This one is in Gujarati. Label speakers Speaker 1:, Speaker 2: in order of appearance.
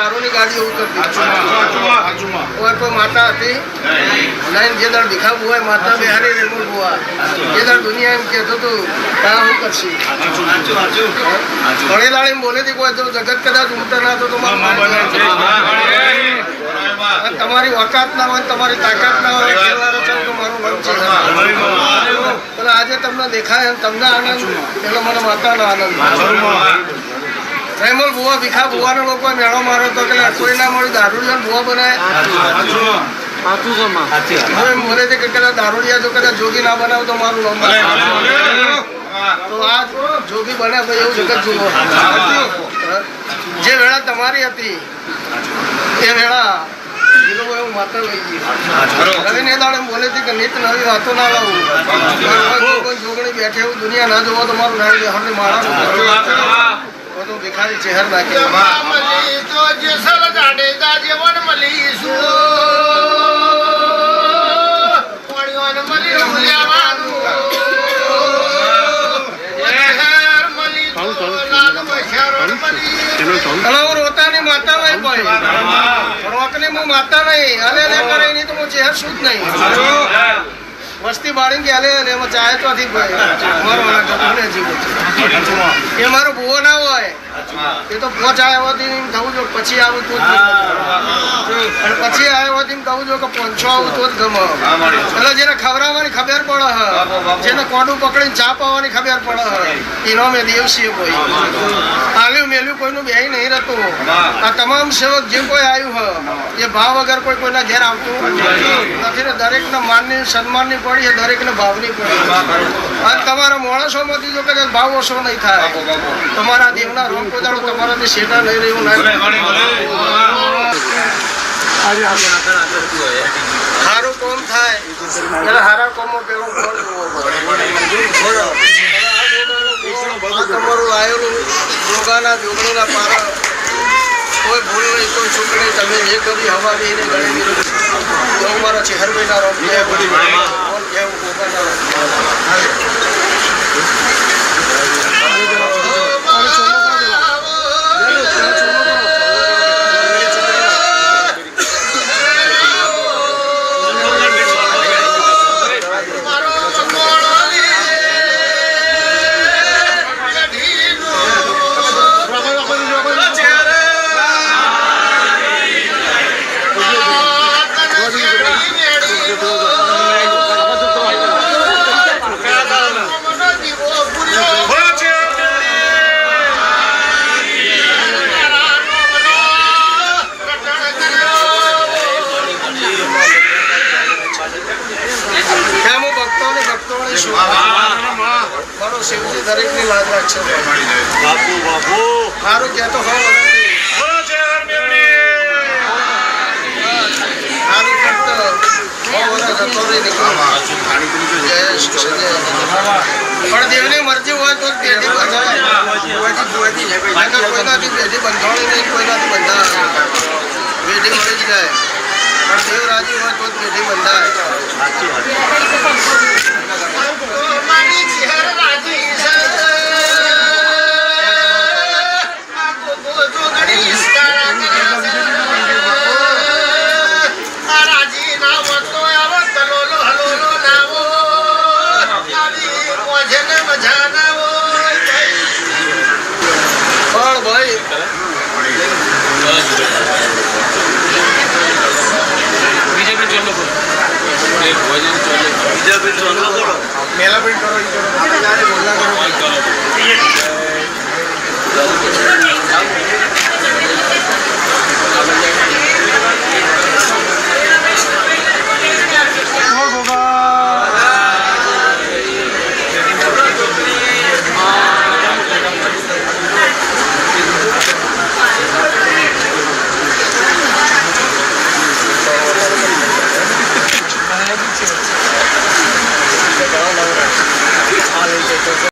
Speaker 1: દારૂની ગાડીઓ ઉતરતી. કોઈ કોઈ માતા હતી. લઈને જે દર દેખાવું હોય માતા બિહારી રેમુલ બુવા જે દર દુનિયા એમ કહેતો તો તા હું કરશી? ઘણી દાડ એમ બોલે હતી કોઈ તો જગત કદાચ ઉમતા ના તો તમારી ઓકાત ના હોય તમારી તાકાત ના હોય તો મારું મન છે. પણ આજે તમને દેખાય તમને આનંદ પેલો મને માતાનો આનંદ. રેમલ બુવા ભીખા બુવાનો લોકો મેળો મારો તો કે કોઈ ના મળી દારૂ ને બુવા બનાય હું એમ બોલે છે કે કદાચ દારૂડિયા જો કદાચ જોગી ના બનાવ તો મારું નામ તો આ જોગી બન્યા ભાઈ એવું જગત જુઓ. જે વેળા તમારી હતી એ વેળા એ લોકો એવું માત્ર લઈ ગયું. રવિને દાડે બોલે છે કે નીત નવી વાતો ના લાવું. જોગણી બેઠે એવું દુનિયા ના જોવો તો મારું નામ મારા. તો ભિખારી ચહેર નાખી
Speaker 2: મળી તો જેસલ જાડેજા મળીશું. લેવાનું.
Speaker 1: અને રોતાની માતા નહીં ભાઈ રોકની હું માતા નહીં. કરે નહીં તો હું ચહેર શું જ નહીં. વસ્તી બાળી ગયા લે એમાં ચાહે તો નથી ભાઈ મારો એ મારો ભૂવો એ તો પોચ આવ્યાથી એમ થવું જો પછી આવું તો અને પછી આવ્યાથી એમ કહું છું કે પોંચો આવું તો જ ગમો. એટલે જેને ખવડાવવાની ખબર પડે હ જેને કોડું પકડીને ચા પાવાની ખબર પડે એનો મેં દેવસીએ કોઈ. આલ્યું મેલ્યું કોઈનું બે નહીં રહેતું. આ તમામ સેવક જે કોઈ આવ્યું હ એ ભાવ વગર કોઈ કોઈના ઘેર આવતું નથી ને દરેકને માનની સન્માનની પડી છે દરેકને ભાવની પડી અને તમારા માણસોમાંથી જો કદાચ ભાવ ઓછો નહીં થાય તમારા દેવના રોગ કોદાળો તમારાથી શેઠા લઈ રહ્યું ના સારું કોમ થાય. એટલે સારા કોમો પેલો તમારું આવેલું જોગાના જોગણીના પારા કોઈ ભૂલ નહીં કોઈ ચૂક નહીં. તમે જે કરી હવા બેહીને ગળી દીધું ચહેર મારા ચહેરભાઈના રોગ છે કોણ કેવું ગોગાના રોગ.
Speaker 2: મારો
Speaker 1: દરેકની રાખશે સારું નીકળો. જય શ્રી કૃષ્ણ. પણ દેવની મરજી હોય તો પેઢી બંધાય કોઈ કોઈનાથી પેઢી બંધાણી નહીં કોઈનાથી
Speaker 3: భోజనం చూడలేదు నిలబెట్టు